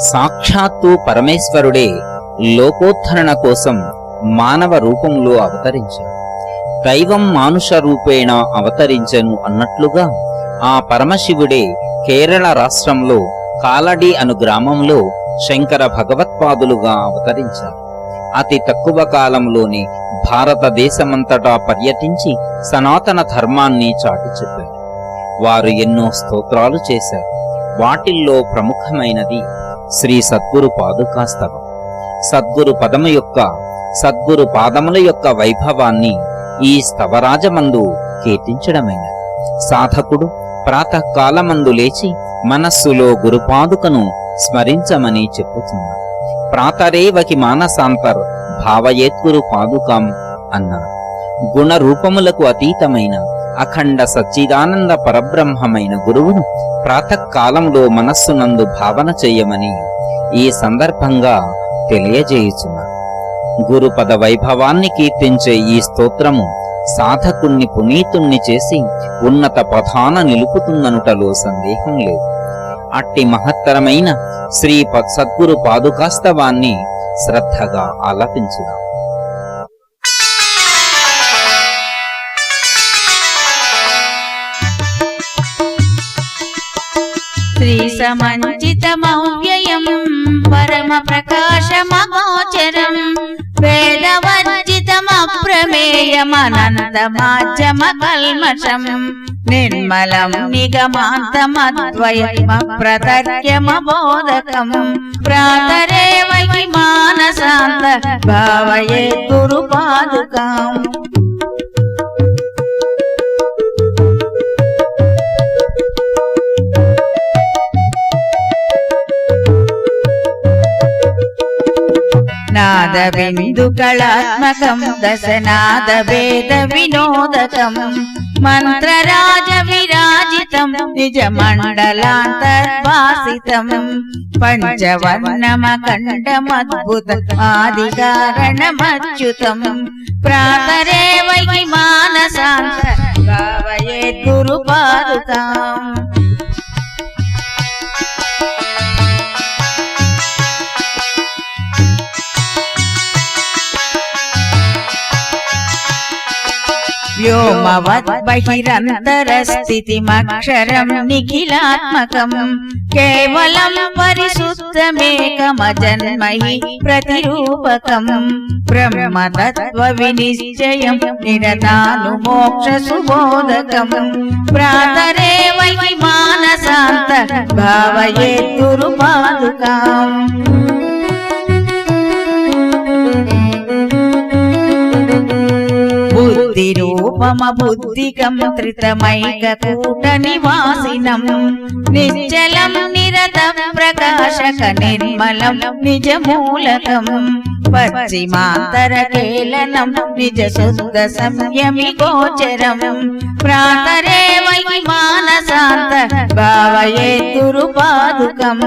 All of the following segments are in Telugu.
సాక్షాత్తు పరమేశ్వరుడే లోకోత్తరణ కోసం మానవ రూపంలో అవతరించాడు. దైవం మానుష రూపేణ అవతరించను అన్నట్లుగా ఆ పరమశివుడే కేరళ రాష్ట్రంలో కాలడి అను గ్రామంలో శంకర భగవత్పాదులుగా అవతరించారు అతి తక్కువ కాలంలోనే భారతదేశమంతటా పర్యటించి సనాతన ధర్మాన్ని చాటి చెప్పారు వారు ఎన్నో స్తోత్రాలు చేశారు. వాటిల్లో ప్రముఖమైనది శ్రీ సద్గురు పాదుకాస్తవం. సద్గురు పదము యొక్క సద్గురు పాదముల యొక్క వైభవాన్ని ఈ స్తవరాజమందు కీర్తించడమైనది. సాధకుడు ప్రాతకాలమందు లేచి మనస్సులో గురుపాదుకను స్మరించమని చెప్పుతున్నారు ప్రాతరేవకి మానసాంతర్ భావయేత్గురు పాదుకాం అన్నారు గుణ రూపములకు అతీతమైన అఖండ సచ్చిదానంద పరబ్రహ్మమైన గురువును ప్రాతకాలంలో మనస్సునందు భావన చేయమని ఈ సందర్భంగా తెలియజేయుచున్నారు గురుపద వైభవాన్ని కీర్తించే ఈ స్తోత్రము సాధకుణ్ణి పునీతుణ్ణి చేసి ఉన్నత పథాన నిలుపుతుందనుటలో సందేహం లేదు. అట్టి మహత్తరమైన శ్రీ సద్గురు పాదుకాస్తవాన్ని శ్రద్ధగా ఆలపించుదాం. శ్రీ సమంచితమవ్యయం పరమ ప్రకాశమగోచరం వేదవర్జితమప్రమేయమనంతమాజ్యమ కల్మషం నిర్మలం నిగమాంతమద్వయమ ప్రతర్యమబోధకం ప్రాతరేవ హి నాద బిందు కళాత్మకం దశనాద వేద వినోదకం మంత్రరాజ విరాజితం నిజ మండలాంతర్వాసితం పంచవర్ణమఖండమద్భుత ఆదికారణమచ్యుతం ప్రాతరే వై మానసాంత భావయే గురు పాదుకాం వ్యోమవత్ బహిరంతరస్థితిమక్షరం నిఖిలాత్మకం. కేవలం పరిశుద్ధమేకమజన్మహి ప్రతిరూపకం. బ్రహ్మతత్వ వినిశ్చయం నిరతాను మోక్ష సుబోధకం ప్రాతరే రూపమ బుద్ధికం త్రితమైక కూట నివాసినం నిశ్చలం నిరత ప్రకాశక నిర్మలం నిజమూలకం. పశ్చిమాంతర కేలనం నిజ శుద్ధ సంయమి గోచరం ప్రాతరే వై మానసాంత భావయే దురుపాదుకం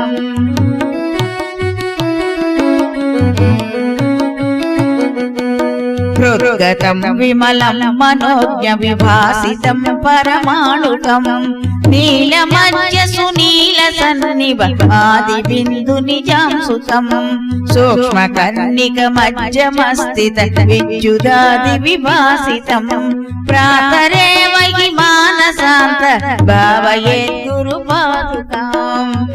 పాదుకం విమలం మనోజ్ఞ విభాసితం పరమాణుకం. నీలమధ్య సునీల సన్నివ ఆది బిందు నిజాంసుతం సూక్ష్మ కన్నిక మధ్యమస్థిత విద్యుదాది విభాసితం. ప్రాతరే వై మానసాంత భావయే గురు పాదుకాం.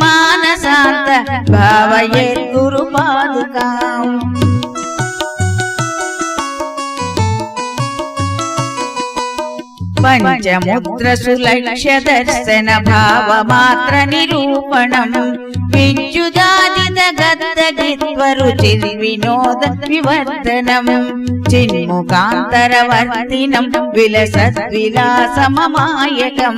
పంచముద్రసులక్ష్య దర్శన భావమాత్ర నిరూపణం విద్యుదాదిత గద్దగిత్వరుచి వినోద వివర్ధనం చిన్ముఖాంతరవర్తినం విలసత్ విలాసమమాయకం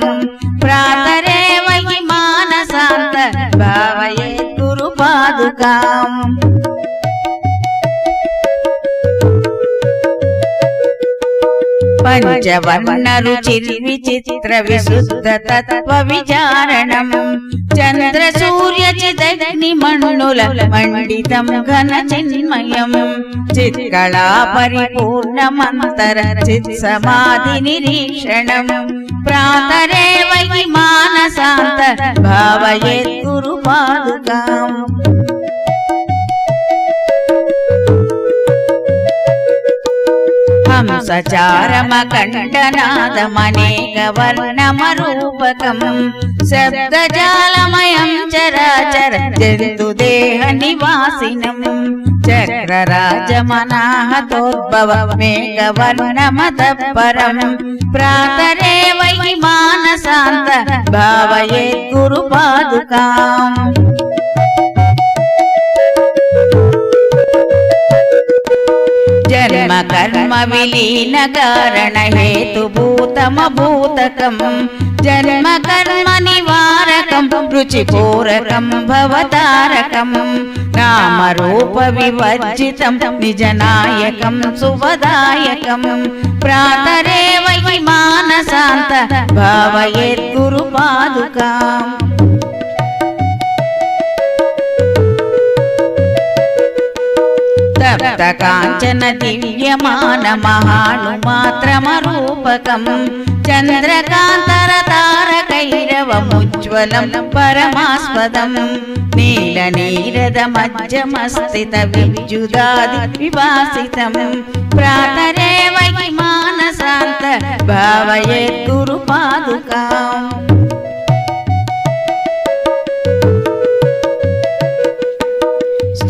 ప్రాతరే వై మానసాంత భావయే గురు పాదుకాం పంచవర్ణ రుచి విచిత్ర విశుద్ధ తత్వ విచారణం. చంద్ర సూర్య చిదగ్ని మణుల మండితం ఘన చిన్మయం. చిత్కళా పరిపూర్ణ మంతర చిత్ సమాధి నిరీక్షణం. ప్రాతరే వై మానసాంత భావయే గురు పాదుకాం హంసచారమకంఠనాదమనేక వర్ణమరూపకం. శబ్దజాలమయం చరాచర జంతుదేహ నివాసినం. చక్రరాజమనాహతోద్భవ మేఘవర్ణమత పరం ప్రాతరే వై మానసాంత భావయే కర్మ విలీన కారణ హేతుభూతమ భూతకం జన్మ కర్మ నివారకం రుచిపూరకం భవతారకం నామ రూప వివర్జితం నిజనాయకం శుభదాయకం ప్రాతరే వై మానసాంత భావయే గురు పాదుకాం తప్త కాంచన దివ్యమాన మహాను మాత్రమరూపకం. చంద్రకాంతర తారకైరవముజ్వలం పరమాస్పదం. నీల నీరద మజ్జమస్థిత విద్యుదాది వివాసితం ప్రాతరే వై మానసాంత భావయే గురు పాదుకాం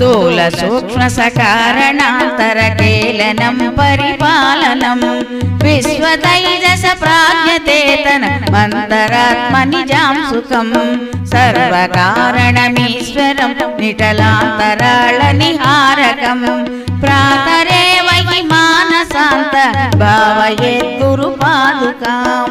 స్థూల సూక్ష్మ సకారణాంతర కేలనం పరిపాలనం. విశ్వతైజస ప్రాజ్ఞతేతన మంతరాత్మ నిజాం సుఖం. సర్వకారణమీశ్వరం నిటలాంతరాళ నిహారకం. ప్రాతరే వై మానసాంత భావయే గురు పాదుకాం